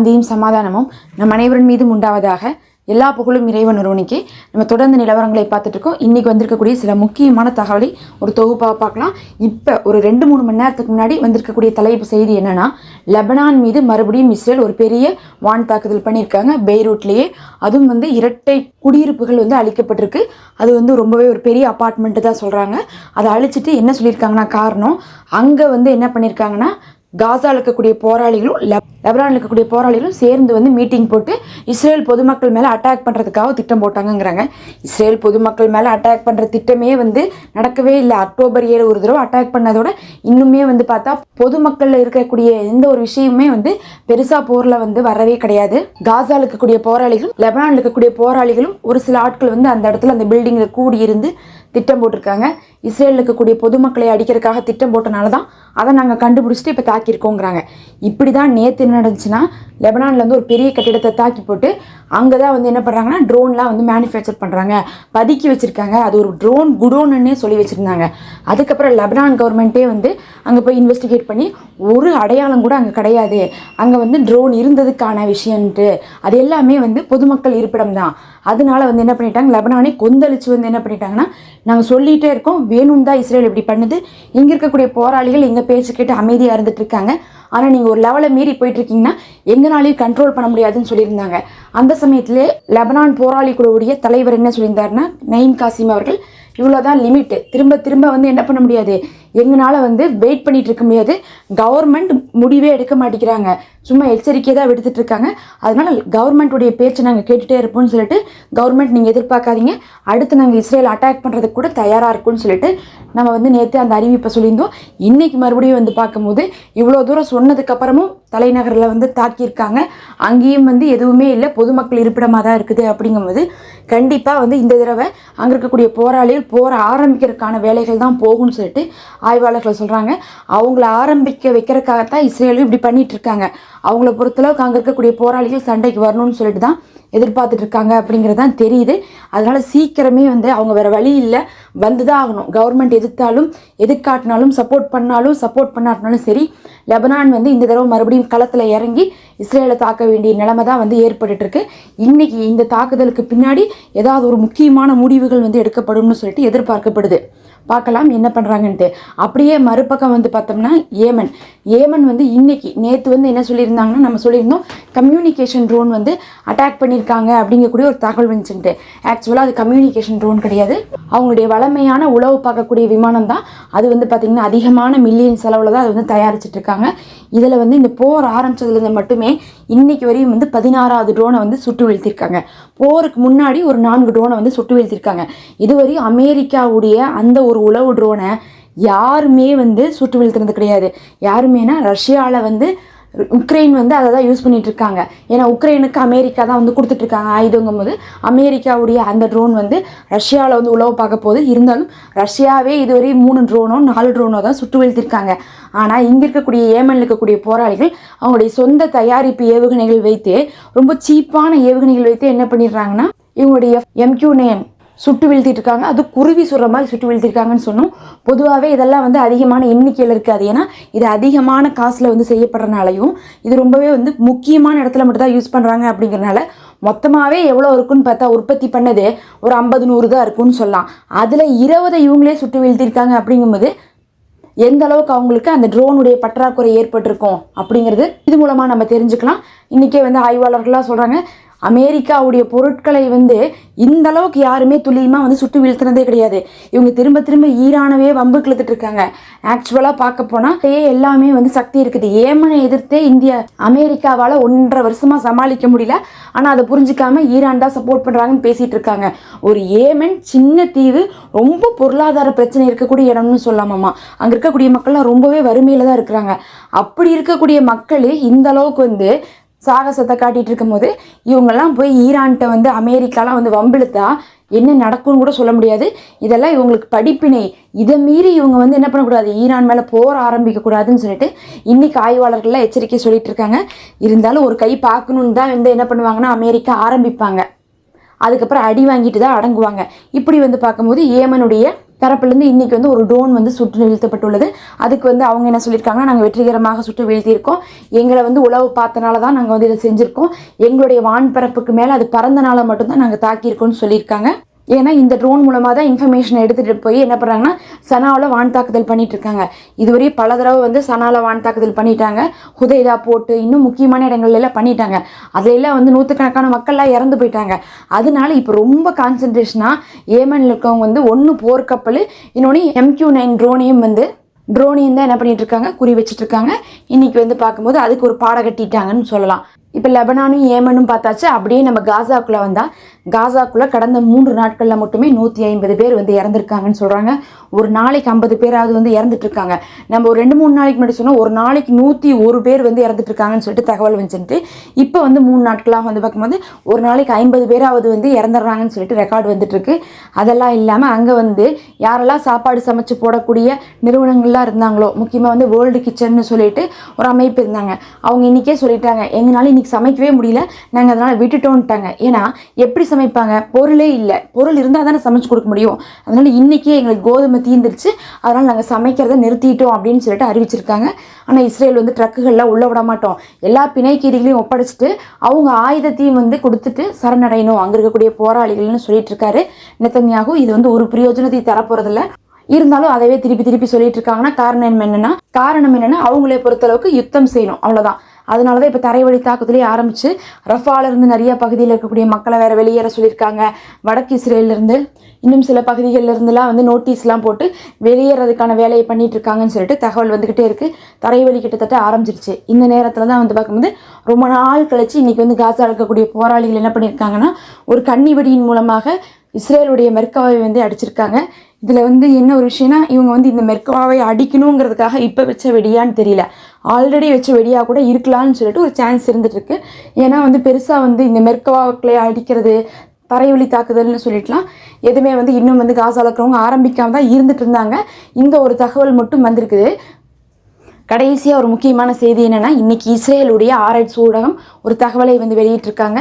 சாந்தியும் சமாதானமும் நம் அனைவரின் மீதும் உண்டாவதாக எல்லா புகழும் இறைவன் ஒருவனுக்கே. நம்ம தொடர்ந்து நிலவரங்களை பார்த்துட்டு இருக்கோம். இன்றைக்கி வந்திருக்கக்கூடிய சில முக்கியமான தகவலை ஒரு தொகுப்பாக பார்க்கலாம். இப்போ ஒரு ரெண்டு மூணு மணி நேரத்துக்கு முன்னாடி வந்திருக்கக்கூடிய தலைப்பு செய்தி என்னென்னா லெபனான் மீது மறுபடியும் இஸ்ரேல் ஒரு பெரிய வான் தாக்குதல் பண்ணியிருக்காங்க. பெய்ரூட்லேயே. அதுவும் வந்து இரட்டை குடியிருப்புகள் வந்து அழிக்கப்பட்டிருக்கு. அது வந்து ரொம்பவே ஒரு பெரிய அப்பார்ட்மெண்ட்டு தான் சொல்கிறாங்க அதை அழிச்சிட்டு என்ன சொல்லியிருக்காங்கன்னா காரணம் அங்கே வந்து என்ன பண்ணியிருக்காங்கன்னா காசாவில் இருக்கக்கூடிய போராளிகளும் லெப் லெபனானில் இருக்கக்கூடிய போராளிகளும் சேர்ந்து வந்து மீட்டிங் போட்டு இஸ்ரேல் பொதுமக்கள் மேலே அட்டாக் பண்ணுறதுக்காக திட்டம் போட்டாங்கங்கிறாங்க. இஸ்ரேல் பொதுமக்கள் மேலே அட்டாக் பண்ணுற திட்டமே வந்து நடக்கவே இல்லை. அக்டோபர் ஏழு ஒரு தடவை அட்டாக் பண்ணதோட இன்னுமே வந்து பார்த்தா பொதுமக்களில் இருக்கக்கூடிய எந்த ஒரு விஷயமுமே வந்து பெருசாக போரில் வந்து வரவே கிடையாது. காசாவில் இருக்கக்கூடிய போராளிகளும் லெபனானில் இருக்கக்கூடிய போராளிகளும் ஒரு சில ஆட்கள் வந்து அந்த இடத்துல அந்த பில்டிங்கில் கூடி இருந்து திட்டம் போட்டிருக்காங்க. இஸ்ரேலில் இருக்கக்கூடிய பொதுமக்களை அடிக்கிறதுக்காக திட்டம் போட்டனால தான் அதை நாங்கள் கண்டுபிடிச்சிட்டு இப்போ தாக்கியிருக்கோங்கிறாங்க. இப்படி தான் நேற்று என்ன நடந்துச்சுன்னா லெபனானில் வந்து ஒரு பெரிய கட்டிடத்தை தாக்கி போட்டு அங்கே தான் வந்து என்ன பண்ணுறாங்கன்னா ட்ரோன்லாம் வந்து மேனுஃபேக்சர் பண்ணுறாங்க பதுக்கி வச்சுருக்காங்க. அது ஒரு ட்ரோன் குடோனுன்னே சொல்லி வச்சுருந்தாங்க. அதுக்கப்புறம் லெபனான் கவர்மெண்ட்டே வந்து அங்கே போய் இன்வெஸ்டிகேட் பண்ணி ஒரு அடையாளம் கூட அங்கே கிடையாது. அங்கே வந்து ட்ரோன் இருந்ததுக்கான விஷயன்ட்டு அது எல்லாமே வந்து பொதுமக்கள் இருப்பிடம் தான் அதனால வந்து என்ன பண்ணிட்டாங்க? லெபனானை கொந்தளிச்சு வந்து என்ன பண்ணிட்டாங்கன்னா நாங்கள் சொல்லிகிட்டே இருக்கோம் வேணும் தான் இஸ்ரேல் இப்படி பண்ணுது. இங்கே இருக்கக்கூடிய போராளிகள் எங்கள் பேச்சு கேட்டு அமைதியாக இருந்துட்டு இருக்காங்க. ஆனால் நீங்கள் ஒரு லெவலை மீறி போயிட்டுருக்கீங்கன்னா எங்களாலையும் கண்ட்ரோல் பண்ண முடியாதுன்னு சொல்லியிருந்தாங்க. அந்த சமயத்திலே லெபனான் போராளி குழுவுடைய தலைவர் என்ன சொல்லியிருந்தாருன்னா நயீம் காசிம் அவர்கள் இவ்வளோதான் லிமிட்டு திரும்ப திரும்ப வந்து என்ன பண்ண முடியாது? எங்களால் வந்து வெயிட் பண்ணிகிட்டு இருக்க முடியாது. கவர்மெண்ட் முடிவே எடுக்க மாட்டேங்கிறாங்க. சும்மா எச்சரிக்கை தான் விடுத்துட்டு இருக்காங்க. அதனால் கவர்மெண்ட்டுடைய பேச்சை நாங்கள் கேட்டுகிட்டே இருப்போம்னு சொல்லிட்டு கவர்மெண்ட் நீங்கள் எதிர்பார்க்காதீங்க. அடுத்து நாங்கள் இஸ்ரேல் அட்டாக் பண்ணுறதுக்கு கூட தயாராக இருக்கும்னு சொல்லிட்டு நம்ம வந்து நேற்று அந்த அறிவிப்பை சொல்லியிருந்தோம். இன்றைக்கி மறுபடியும் வந்து பார்க்கும்போது இவ்வளோ தூரம் சொன்னதுக்கப்புறமும் தலைநகரில் வந்து தாக்கியிருக்காங்க. அங்கேயும் வந்து எதுவுமே இல்லை. பொதுமக்கள் இருப்பிடமாக தான் இருக்குது அப்படிங்கும்போது கண்டிப்பாக வந்து இந்த தடவை அங்கே இருக்கக்கூடிய போராளிகள் போர ஆரம்பிக்கிறதுக்கான வேலைகள் தான் போகும்னு சொல்லிட்டு ஆய்வாளர்கள் சொல்கிறாங்க அவங்கள ஆரம்பிக்க வைக்கிறதுக்காகத்தான் இஸ்ரேலும் இப்படி பண்ணிட்டு இருக்காங்க அவங்கள பொறுத்தளவுக்கு அங்கே இருக்கக்கூடிய போராளிகள் சண்டைக்கு வரணும்னு சொல்லிட்டு தான் எதிர்பார்த்துட்டு இருக்காங்க அப்படிங்கிறது தான் தெரியுது. அதனால் சீக்கிரமே வந்து அவங்க வேறு வழி இல்லை. வந்து தான் ஆகணும். கவர்மெண்ட் எதிர்த்தாலும் எதிர்காட்டினாலும் சப்போர்ட் பண்ணாலும் சப்போர்ட் பண்ணாட்டினாலும் சரி லெபனான் வந்து இந்த தடவை மறுபடியும் களத்தில் இறங்கி இஸ்ரேலை தாக்க வேண்டிய நிலைமை தான் வந்து ஏற்பட்டுருக்கு இன்றைக்கி இன்னைக்கு இந்த தாக்குதலுக்கு பின்னாடி ஏதாவது ஒரு முக்கியமான முடிவுகள் வந்து எடுக்கப்படும்னு சொல்லிட்டு எதிர்பார்க்கப்படுது. பார்க்கலாம் என்ன பண்ணுறாங்கன்ட்டு அப்படியே மறுபக்கம் வந்து பார்த்தோம்னா ஏமன். ஏமன் வந்து இன்னைக்கு நேற்று வந்து என்ன சொல்லியிருந்தாங்கன்னா நம்ம சொல்லியிருந்தோம் கம்யூனிகேஷன் ட்ரோன் வந்து அட்டாக் பண்ணியிருக்காங்க அப்படிங்கக்கூடிய ஒரு தகவல் வந்துச்சுன்ட்டு. ஆக்சுவலாக அது கம்யூனிகேஷன் ட்ரோன் கிடையாது. அவங்களுடைய வளமையான உளவு பார்க்கக்கூடிய விமானம் தான். அது வந்து பார்த்திங்கன்னா அதிகமான மில்லியன் செலவில் தான் அது வந்து தயாரிச்சிட்டு இருக்காங்க. இதில் வந்து இந்த போர் ஆரம்பிச்சதுலேருந்து மட்டுமே இன்னைக்கு வரையும் வந்து பதினாறாவது ட்ரோனை வந்து சுட்டு வீழ்த்திருக்காங்க. போருக்கு முன்னாடி ஒரு நான்கு ட்ரோனை வந்து சுட்டு வீழ்த்திருக்காங்க. இதுவரையும் அமெரிக்காவுடைய அந்த ஒரு உளவு ட்ரோனை யாருமே வந்து சுட்டு வீழ்த்தினது கிடையாது. யாருமேனா ரஷ்யாவில் வந்து உக்ரைன் வந்து அதை தான் யூஸ் பண்ணிகிட்டு இருக்காங்க. ஏன்னா உக்ரைனுக்கு அமெரிக்கா தான் வந்து கொடுத்துட்ருக்காங்க ஆயுதங்கும் போது அமெரிக்காவுடைய அந்த ட்ரோன் வந்து ரஷ்யாவில் வந்து உழவு பார்க்க போது இருந்தாலும் ரஷ்யாவே இதுவரை மூணு ட்ரோனோ நாலு ட்ரோனோ தான் சுட்டு வீழ்த்திருக்காங்க. ஆனால் இங்கே இருக்கக்கூடிய ஏமனில் இருக்கக்கூடிய போராளிகள் அவங்களுடைய சொந்த தயாரிப்பு ஏவுகணைகள் வைத்து ரொம்ப சீப்பான ஏவுகணைகள் வைத்து என்ன பண்ணிடுறாங்கன்னா இவங்களுடைய எம்கியூ நைன் சுட்டு வீழ்த்திட்டு இருக்காங்க அது குருவி சுடுற மாதிரி சுட்டு வீழ்த்திருக்காங்கன்னு சொன்னோம். பொதுவாகவே இதெல்லாம் வந்து அதிகமான எண்ணிக்கையில் இருக்காது. ஏன்னா இது அதிகமான காசில் வந்து செய்யப்படுறனாலையும் இது ரொம்பவே வந்து முக்கியமான இடத்துல மட்டும்தான் யூஸ் பண்ணுறாங்க அப்படிங்கிறனால மொத்தமாகவே எவ்வளோ இருக்குன்னு பார்த்தா உற்பத்தி பண்ணது ஒரு ஐம்பது நூறு தான் இருக்குன்னு சொல்லலாம். அதில் இருபதை இவங்களே சுட்டு வீழ்த்திருக்காங்க அப்படிங்கும்போது எந்த அளவுக்கு அவங்களுக்கு அந்த ட்ரோனுடைய பற்றாக்குறை ஏற்பட்டிருக்கும் அப்படிங்கிறது இது மூலமாக நம்ம தெரிஞ்சுக்கலாம். இன்றைக்கே வந்து ஆய்வாளர்கள்லாம் சொல்கிறாங்க அமெரிக்காவுடைய பொருட்களை வந்து இந்த அளவுக்கு யாருமே துல்லியமாக வந்து சுட்டு வீழ்த்தினதே கிடையாது. இவங்க திரும்ப திரும்ப ஈரானவே வம்பு கிழத்துட்டு இருக்காங்க. ஆக்சுவலாக பார்க்க போனால் எல்லாமே வந்து சக்தி இருக்குது. ஏமனை எதிர்த்தே இந்தியா அமெரிக்காவால் ஒன்றரை வருஷமாக சமாளிக்க முடியல. ஆனால் அதை புரிஞ்சுக்காம ஈரான் தான் சப்போர்ட் பண்ணுறாங்கன்னு பேசிகிட்டு இருக்காங்க. ஒரு ஏமன் சின்ன தீவு ரொம்ப பொருளாதார பிரச்சனை இருக்கக்கூடிய இடம்னு சொல்லாமாம்மா அங்கே இருக்கக்கூடிய மக்கள்லாம் ரொம்பவே வறுமையில் தான் இருக்கிறாங்க. அப்படி இருக்கக்கூடிய மக்கள் இந்த அளவுக்கு வந்து சாகசத்தை காட்டிட்டு இருக்கும்போது இவங்கெல்லாம் போய் ஈரான்கிட்ட வந்து அமெரிக்காலாம் வந்து வம்பிழுத்தா என்ன நடக்கும்னு கூட சொல்ல முடியாது. இதெல்லாம் இவங்களுக்கு படிப்பினை. இதை மீறி இவங்க வந்து என்ன பண்ணக்கூடாது? ஈரான் மேலே போர் ஆரம்பிக்கக்கூடாதுன்னு சொல்லிட்டு இன்றைக்கி ஆய்வாளர்கள்லாம் எச்சரிக்கை சொல்லிட்டு இருக்காங்க. இருந்தாலும் ஒரு கை பார்க்கணுன்னு தான் வந்து என்ன பண்ணுவாங்கன்னா அமெரிக்கா ஆரம்பிப்பாங்க. அதுக்கப்புறம் அடி வாங்கிட்டு தான் அடங்குவாங்க. இப்படி வந்து பார்க்கும்போது ஏமனுடைய தரப்புலேருந்து இன்றைக்கி வந்து ஒரு ட்ரோன் வந்து சுட்டு வீழ்த்தப்பட்டுள்ளது. அதுக்கு வந்து அவங்க என்ன சொல்லியிருக்காங்கன்னா நாங்கள் வெற்றிகரமாக சுட்டு வீழ்த்தியிருக்கோம். எங்களை வந்து உழவு பார்த்தனால தான் நாங்கள் வந்து இதை செஞ்சுருக்கோம். எங்களுடைய வான்பரப்புக்கு மேலே அது பறந்தனால மட்டும்தான் நாங்கள் தாக்கியிருக்கோம்னு சொல்லியிருக்காங்க. ஏன்னா இந்த ட்ரோன் மூலமாக தான் இன்ஃபர்மேஷனை எடுத்துகிட்டு போய் என்ன பண்ணுறாங்கன்னா சனாவில் வான் தாக்குதல் பண்ணிட்டு இருக்காங்க. இதுவரை பல தடவை வந்து சனாவில் வான் தாக்குதல் பண்ணிட்டாங்க. ஹுதைதா போட்டு இன்னும் முக்கியமான இடங்கள்லாம் பண்ணிட்டாங்க. அதிலெல்லாம் வந்து நூற்றுக்கணக்கான மக்கள்லாம் இறந்து போயிட்டாங்க. அதனால இப்போ ரொம்ப கான்சன்ட்ரேஷனாக ஏமனில் இருக்கவங்க வந்து ஒன்று போர்க்கப்பல் இன்னொன்று எம்கியூ நைன் ட்ரோனையும் வந்து ட்ரோனையும் தான் என்ன பண்ணிட்டு இருக்காங்க? குறி வச்சுட்டு இருக்காங்க. இன்னைக்கு வந்து பார்க்கும்போது அதுக்கு ஒரு பாடம் கட்டிட்டாங்கன்னு சொல்லலாம். இப்போ லெபனானும் ஏமனும் பார்த்தாச்சு. அப்படியே நம்ம காசாக்குள்ளே வந்தால் காசாக்குள்ளே கடந்த மூன்று நாட்களில் மட்டுமே நூற்றி ஐம்பது பேர் வந்து இறந்துருக்காங்கன்னு சொல்கிறாங்க ஒரு நாளைக்கு ஐம்பது பேராவது வந்து இறந்துட்டுருக்காங்க. நம்ம ஒரு ரெண்டு மூணு நாளைக்கு முன்னாடி சொன்னால் ஒரு நாளைக்கு நூற்றி ஒரு பேர் வந்து இறந்துட்டு இருக்காங்கன்னு சொல்லிட்டு தகவல் வந்துட்டு இப்போ வந்து மூணு நாட்களாக வந்து பார்க்கும்போது ஒரு நாளைக்கு ஐம்பது பேராவது வந்து இறந்துடுறாங்கன்னு சொல்லிட்டு ரெக்கார்டு வந்துட்டுருக்கு. அதெல்லாம் இல்லாமல் அங்கே வந்து யாரெல்லாம் சாப்பாடு சமைச்சு போடக்கூடிய நிறுவனங்கள்லாம் இருந்தாங்களோ முக்கியமாக வந்து வேர்ல்டு கிச்சன்னு சொல்லிட்டு ஒரு அமைப்பு இருந்தாங்க. அவங்க இன்றைக்கே சொல்லிட்டாங்க எங்களால் இன்றைக்கி சமைக்கவே முடியல. நாங்கள் அதனால் விட்டுட்டோன்ட்டாங்க. ஏன்னா எப்படி சமைப்பாங்க? பொருளே இல்லை. பொருள் இருந்தால் தானே சமைச்சு கொடுக்க முடியும். அதனால் இன்றைக்கே எங்களுக்கு கோதுமை தீந்துருச்சு. அதனால் நாங்கள் சமைக்கிறத நிறுத்திட்டோம் அப்படின்னு சொல்லிட்டு அறிவிச்சிருக்காங்க. ஆனால் இஸ்ரேல் வந்து ட்ரக்குகள்லாம் உள்ள விட மாட்டோம். எல்லா பிணைக்கீரிகளையும் ஒப்படைச்சிட்டு அவங்க ஆயுதத்தையும் வந்து கொடுத்துட்டு சரணடையணும். அங்கே இருக்கக்கூடிய போராளிகள்னு சொல்லிட்டு இருக்காரு நெத்தன்யாகு. இது வந்து ஒரு பிரயோஜனத்தை தரப்போகிறதில்ல இருந்தாலும் அதவே திருப்பி திருப்பி சொல்லிட்டு இருக்காங்கன்னா காரணம் என்னென்னா காரணம் என்னென்னா அவங்களே பொறுத்தளவுக்கு யுத்தம் செய்யணும். அவ்வளோதான் அதனால தான் இப்போ தரைவழி தாக்குதலே ஆரம்பிச்சு ரஃபால இருந்து நிறைய பகுதியில் இருக்கக்கூடிய மக்களை வேற வெளியேற சொல்லியிருக்காங்க. வடக்கு இஸ்ரேல்ல இருந்து இன்னும் சில பகுதிகளிலிருந்துலாம் வந்து நோட்டீஸ்லாம் போட்டு வெளியேறதுக்கான வேலையை பண்ணிட்டு இருக்காங்கன்னு சொல்லிட்டு தகவல் வந்துக்கிட்டே இருக்குது தரைவழி கிட்டத்தட்ட ஆரம்பிச்சிருச்சு. இந்த நேரத்தில் தான் வந்து பார்க்கும்போது ரொம்ப நாள் கழிச்சு இன்றைக்கி வந்து காசா இருக்கக்கூடிய போராளிகள் என்ன பண்ணியிருக்காங்கன்னா ஒரு கன்னி வெடியின் மூலமாக இஸ்ரேலுடைய மெர்காவை வந்து அடிச்சிருக்காங்க. இதில் வந்து என்ன ஒரு விஷயம்னா இவங்க வந்து இந்த மெர்காவை அடிக்கணுங்கிறதுக்காக இப்போ வச்ச வெடியான்னு தெரியல. ஆல்ரெடி வச்ச வெடியாக கூட இருக்கலாம்னு சொல்லிட்டு ஒரு சான்ஸ் இருந்துகிட்ருக்கு ஏன்னா வந்து பெருசாக வந்து இந்த மெர்காக்களை அடிக்கிறது தரைவழி தாக்குதல்னு சொல்லிட்டுலாம் எதுவுமே வந்து இன்னும் வந்து காசால் இருக்கிறவங்க ஆரம்பிக்காம தான் இருந்துட்டு இருந்தாங்க. இந்த ஒரு தகவல் மட்டும் வந்திருக்குது. கடைசியாக ஒரு முக்கியமான செய்தி என்னென்னா இன்றைக்கி இஸ்ரேலுடைய ஆராய்ச்சி ஊடகம் ஒரு தகவலை வந்து வெளியிட்டிருக்காங்க.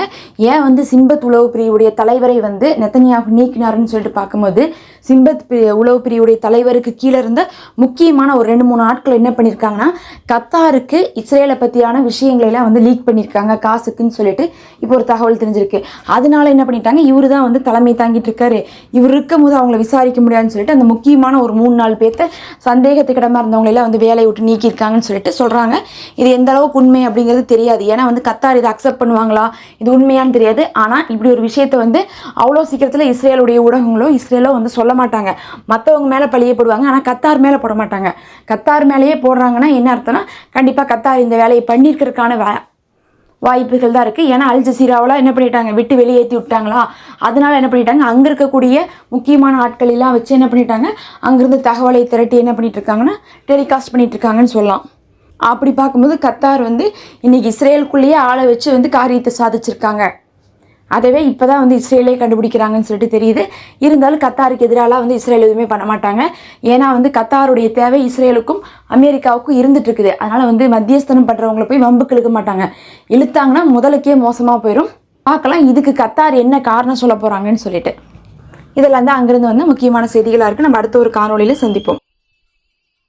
ஏன் வந்து சிம்பத் உளவு பிரிவுடைய தலைவரை வந்து நெத்தனியாக நீக்கினாருன்னு சொல்லிட்டு பார்க்கும்போது சிம்பத் உளவு பிரிவுடைய தலைவருக்கு கீழே இருந்த முக்கியமான ஒரு ரெண்டு மூணு ஆட்கள் என்ன பண்ணியிருக்காங்கன்னா கத்தாருக்கு இஸ்ரேலை பற்றியான விஷயங்களை எல்லாம் வந்து லீக் பண்ணியிருக்காங்க காசுக்குன்னு சொல்லிட்டு இப்போ ஒரு தகவல் தெரிஞ்சிருக்கு. அதனால என்ன பண்ணிட்டாங்க இவர் தான் வந்து தலைமை தாங்கிட்டு இருக்காரு இவர் இருக்கும் போது அவங்கள விசாரிக்க முடியாதுன்னு சொல்லிட்டு அந்த முக்கியமான ஒரு மூணு நாலு பேர்த்த சந்தேகத்துக்கிடமாக இருந்தவங்களெல்லாம் வந்து வேலையை விட்டு நீக்கியிருக்காங்கன்னு சொல்லிட்டு சொல்கிறாங்க இது எந்த அளவுக்கு உண்மை அப்படிங்கிறது தெரியாது. ஏன்னா வந்து கத்தார் இதை அக்செப்ட் பண்ணுவாங்களா? இது உண்மையான்னு தெரியாது. ஆனால் இப்படி ஒரு விஷயத்த வந்து அவ்வளோ சீக்கிரத்தில் இஸ்ரேலுடைய ஊடகங்களோ இஸ்ரேலோ வந்து சொல்ல மாட்டாங்க மற்றவங்க மேலே பழிய போடுவாங்க ஆனால் கத்தார் மேலே போட மாட்டாங்க கத்தார் மேலேயே போடுறாங்கன்னா என்ன அர்த்தம்னா கண்டிப்பாக கத்தார் இந்த வேலையை பண்ணியிருக்கிறதுக்கான வா வாய்ப்புகள் தான் இருக்குது ஏன்னா அல் ஜசீராவெலாம் என்ன பண்ணிட்டாங்க? விட்டு வெளியேற்றி விட்டாங்களா? அதனால என்ன பண்ணிட்டாங்க? அங்கே இருக்கக்கூடிய முக்கியமான ஆட்கள் எல்லாம் வச்சு என்ன பண்ணிட்டாங்க? அங்கேருந்து தகவலை திரட்டி என்ன பண்ணிட்டு இருக்காங்கன்னா டெலிகாஸ்ட் பண்ணிட்டு இருக்காங்கன்னு சொல்லலாம். அப்படி பார்க்கும்போது கத்தார் வந்து இன்னைக்கு இஸ்ரேலுக்குள்ளேயே ஆளை வச்சு வந்து காரியத்தை சாதிச்சிருக்காங்க. அதவே இப்போ தான் வந்து இஸ்ரேலே கண்டுபிடிக்கிறாங்கன்னு சொல்லிட்டு தெரியுது. இருந்தாலும் கத்தாருக்கு எதிராலாம் வந்து இஸ்ரேல் எதுவுமே பண்ண மாட்டாங்க. ஏன்னா வந்து கத்தாருடைய தேவை இஸ்ரேலுக்கும் அமெரிக்காவுக்கும் இருந்துட்டு இருக்குது. அதனால் வந்து மத்தியஸ்தனம் பண்ணுறவங்கள போய் வம்புக்கு இழுக்க மாட்டாங்க. இழுத்தாங்கன்னா முதலுக்கே மோசமாக போயிடும் பார்க்கலாம் இதுக்கு கத்தார் என்ன காரணம் சொல்ல போகிறாங்கன்னு சொல்லிட்டு. இதெல்லாம் தான் அங்கேருந்து வந்து முக்கியமான செய்திகளாக இருக்குது நம்ம அடுத்த ஒரு காணொலியில் சந்திப்போம்.